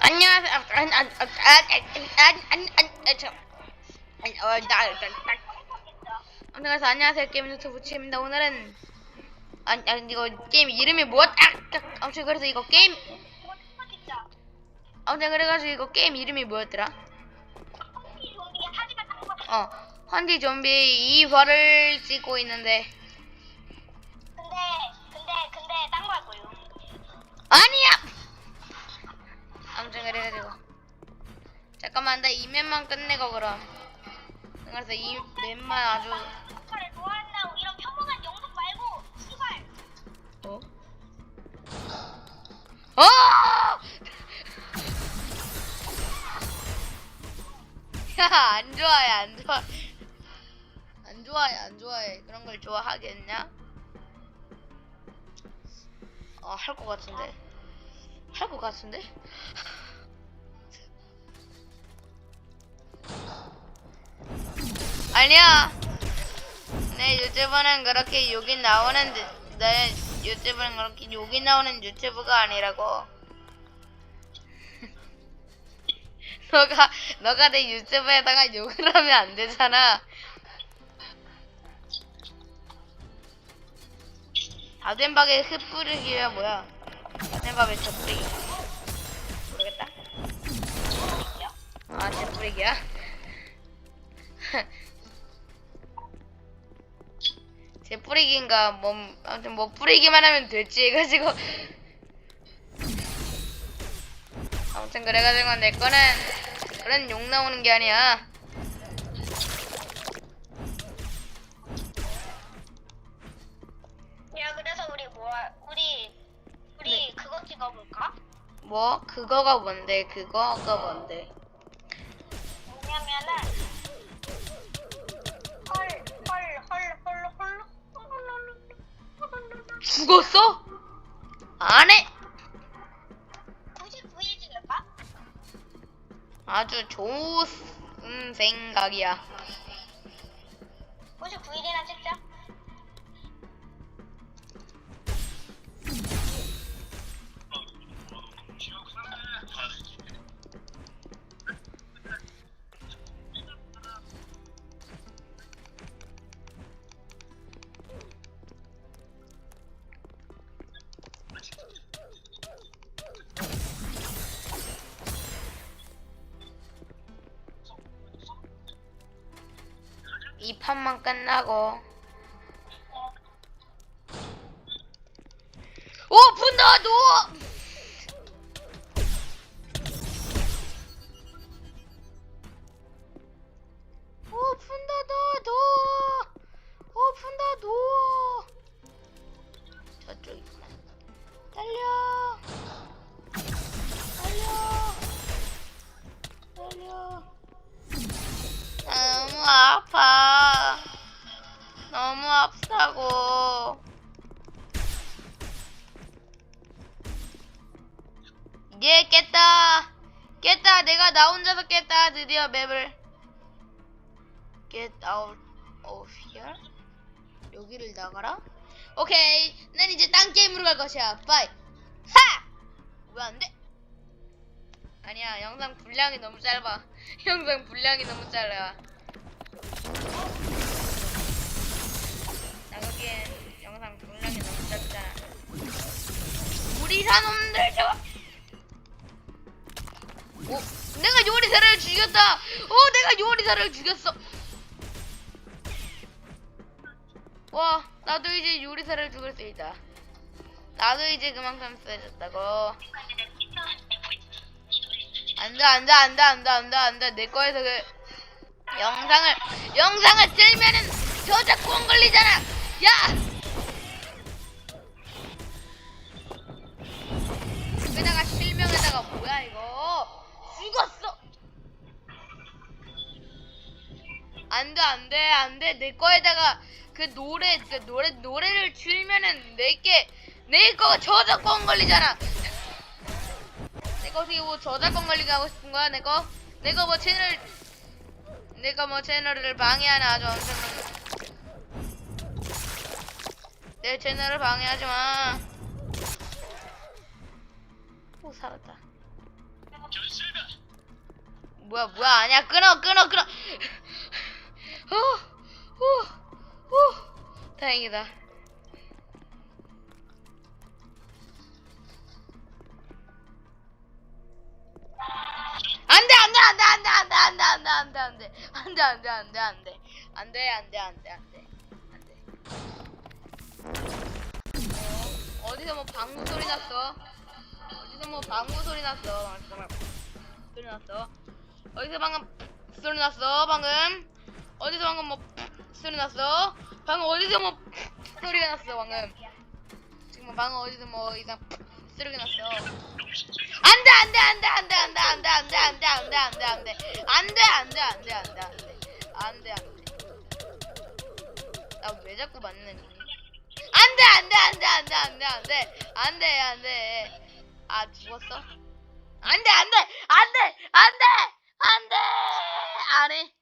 안녕하세요. 아, 아, 아, 안녕하세요. 안녕하세요. 어, 안녕하세요. 게임 유튜브 치입니다. 오늘은 아니, 아니 이거 게임 이름이 뭐야? 딱, 딱. 아무튼 그래서 이거 게임 아무튼 그래가지고 이거 게임 이름이 뭐였더라? 어, 헌디 좀비 이 화를 찍고 있는데 만나이 맵만 끝내고 그럼. 그래서 이 맵만 아주 좋아한다고 이런 평범한 영상 말고 시발. 어? 어! 야, 안 좋아해, 안 좋아. 안 좋아해, 안 좋아해. 그런 걸 좋아하겠냐? 어, 할 것 같은데. 할 것 같은데? 아니야. 내 유튜브는 그렇게 욕이 나오는 유- 내 유튜브는 그렇게 욕이 나오는 유튜브가 아니라고. 너가 너가 내 유튜브에다가 욕을 하면 안 되잖아. 아덴박에 흙 뿌리기야 뭐야? 아덴박에 저 뿌리기. 모르겠다. 아, 저 뿌리기야? 제 뿌리기인가 뭐 아무튼 뭐 뿌리기만 하면 될지. 해가지고. 아무튼 그래가지고 내 거는 그런 욕 나오는 게 아니야. 야 그래서 우리 뭐 우리 우리 네. 그거 찍어볼까? 뭐? 그거가 뭔데? 그거가 뭔데 죽었어? 안해 99일 찍을까? 아주 좋은 생각이야 99일이나 이 판만 끝나고. 오픈다 너 아프다고. 이제 깼다. 깼다. 내가 나 혼자서 깼다. 드디어 맵을. Get out of here. 여기를 나가라. 오케이. 난 이제 딴 게임으로 갈 것이야. 빠이. 하! 왜 안 돼? 아니야. 영상 분량이 너무 짧아. 영상 분량이 너무 짧아. 우리 사 놈들 저. 오, 내가 요리사를 죽였다. 오, 내가 요리사를 죽였어. 와, 나도 이제 요리사를 죽을 수 있다. 나도 이제 그만큼 세졌다고. 안돼 안돼 안돼 안돼 안돼 안돼 내 거에서 그 영상을 영상을 틀면은 저작권 걸리잖아 야 여기다가 실명에다가 뭐야 이거? 죽었어! 안돼 안돼 안돼. 내 거에다가 그 노래 그 노래 노래를 틀면은 내게 내거 저작권 걸리잖아! 내가 어떻게 뭐 저작권 걸리게 하고 싶은 거야 내거? 내가 뭐 채널 내가 뭐 채널을 방해하는 아주 엄청난 내 채널을 방해하지 마. 오, 후 살았다. 뭐야 뭐야 아니야 끊어 끊어 끊어. 후후후 다행이다. 안돼 안돼 안돼 안돼 안돼 안돼 안돼 안돼 안돼 안돼 안돼 안돼 안돼 안돼 안돼 안돼 안돼 안돼 어디서 뭐 방구 소리 났어 어디서 뭐 방구 소리 났어 잠깐만 소리 났어 어디서 방금 소리 났어 방금 어디서 방금 뭐 소리 났어 방금 어디서 뭐 소리가 났어 방금 지금 방금 어디서 뭐 이상 소리가 났어 안돼 안돼 안돼 안돼 안돼 안돼 안돼 안돼 안돼 안돼 안돼 안돼 안돼 안돼 안돼 안돼 안돼 안돼 나왜 자꾸 맞는 안돼 안돼 안돼 안돼 안돼 안돼 안돼 안돼 아 죽었어? 안돼 안돼 안돼 안돼 안돼! 안해